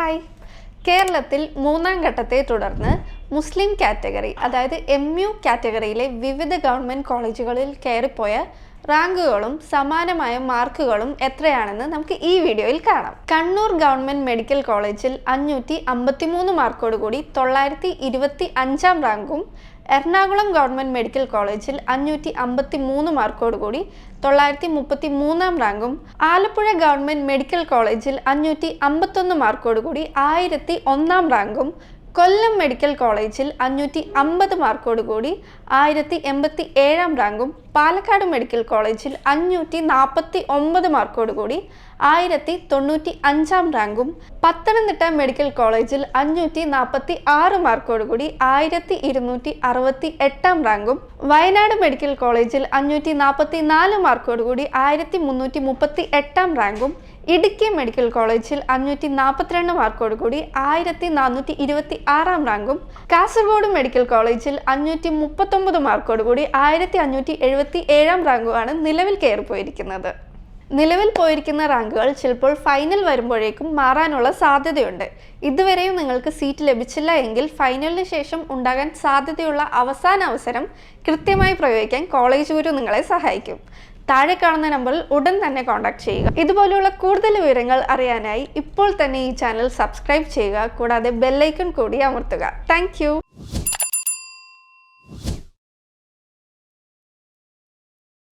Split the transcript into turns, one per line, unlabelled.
Hi. കേരളത്തിൽ മൂന്നാം ഘട്ടത്തെ തുടർന്ന് മുസ്ലിം കാറ്റഗറി അതായത് എം യു കാറ്റഗറിയിലെ വിവിധ ഗവൺമെന്റ് കോളേജുകളിൽ കയറിപ്പോയ റാങ്കുകളും സമാനമായ മാർക്കുകളും എത്രയാണെന്ന് നമുക്ക് ഈ വീഡിയോയിൽ കാണാം. കണ്ണൂർ ഗവൺമെന്റ് മെഡിക്കൽ കോളേജിൽ അഞ്ഞൂറ്റി അമ്പത്തിമൂന്ന് മാർക്കോടുകൂടി തൊള്ളായിരത്തി ഇരുപത്തി അഞ്ചാം റാങ്കും എറണാകുളം ഗവൺമെന്റ് മെഡിക്കൽ കോളേജിൽ അഞ്ഞൂറ്റി അമ്പത്തി മൂന്ന് മാർക്കോടുകൂടി തൊള്ളായിരത്തി മുപ്പത്തി മൂന്നാം റാങ്കും ആലപ്പുഴ ഗവൺമെന്റ് മെഡിക്കൽ കോളേജിൽ അഞ്ഞൂറ്റി അമ്പത്തൊന്ന് മാർക്കോടുകൂടി ആയിരത്തി ഒന്നാം റാങ്കും കൊല്ലം മെഡിക്കൽ കോളേജിൽ അഞ്ഞൂറ്റി അമ്പത് മാർക്കോട് കൂടി ആയിരത്തി എൺപത്തി ഏഴാം റാങ്കും പാലക്കാട് മെഡിക്കൽ കോളേജിൽ അഞ്ഞൂറ്റി നാൽപ്പത്തി ഒമ്പത് മാർക്കോട് കൂടി ആയിരത്തി തൊണ്ണൂറ്റി അഞ്ചാം റാങ്കും പത്തനംതിട്ട മെഡിക്കൽ കോളേജിൽ അഞ്ഞൂറ്റി നാൽപ്പത്തി ആറ് മാർക്കോട് കൂടി ആയിരത്തി ഇരുന്നൂറ്റി അറുപത്തി എട്ടാം റാങ്കും വയനാട് മെഡിക്കൽ കോളേജിൽ അഞ്ഞൂറ്റി നാൽപ്പത്തി നാല് മാർക്കോട് കൂടി ആയിരത്തി മുന്നൂറ്റി മുപ്പത്തി എട്ടാം റാങ്കും ഇടുക്കി മെഡിക്കൽ കോളേജിൽ അഞ്ഞൂറ്റി നാൽപ്പത്തിരണ്ട് മാർക്കോട് കൂടി ആയിരത്തി നാനൂറ്റി ഇരുപത്തി ആറാം റാങ്കും കാസർഗോഡ് മെഡിക്കൽ കോളേജിൽ അഞ്ഞൂറ്റി മുപ്പത്തൊമ്പത് മാർക്കോടുകൂടി ആയിരത്തി അഞ്ഞൂറ്റി എഴുപത്തി ഏഴാം റാങ്കുമാണ് നിലവിൽ കയറിപ്പോയിരിക്കുന്നത് നിലവിൽ പോയിരിക്കുന്ന റാങ്കുകൾ ചിലപ്പോൾ ഫൈനൽ വരുമ്പോഴേക്കും മാറാനുള്ള സാധ്യതയുണ്ട്. ഇതുവരെയും നിങ്ങൾക്ക് സീറ്റ് ലഭിച്ചില്ല എങ്കിൽ ഫൈനലിന് ശേഷം ഉണ്ടാകാൻ സാധ്യതയുള്ള അവസാന അവസരം കൃത്യമായി പ്രയോഗിക്കാൻ കോളേജ് ഗുരു നിങ്ങളെ സഹായിക്കും. താഴെ കാണുന്ന നമ്പറിൽ ഉടൻ തന്നെ കോൺടാക്ട് ചെയ്യുക. ഇതുപോലെയുള്ള കൂടുതൽ വിവരങ്ങൾ അറിയാനായി ഇപ്പോൾ തന്നെ ഈ ചാനൽ സബ്സ്ക്രൈബ് ചെയ്യുക. കൂടാതെ ബെല്ലൈക്കൺ കൂടി അമർത്തുക. താങ്ക്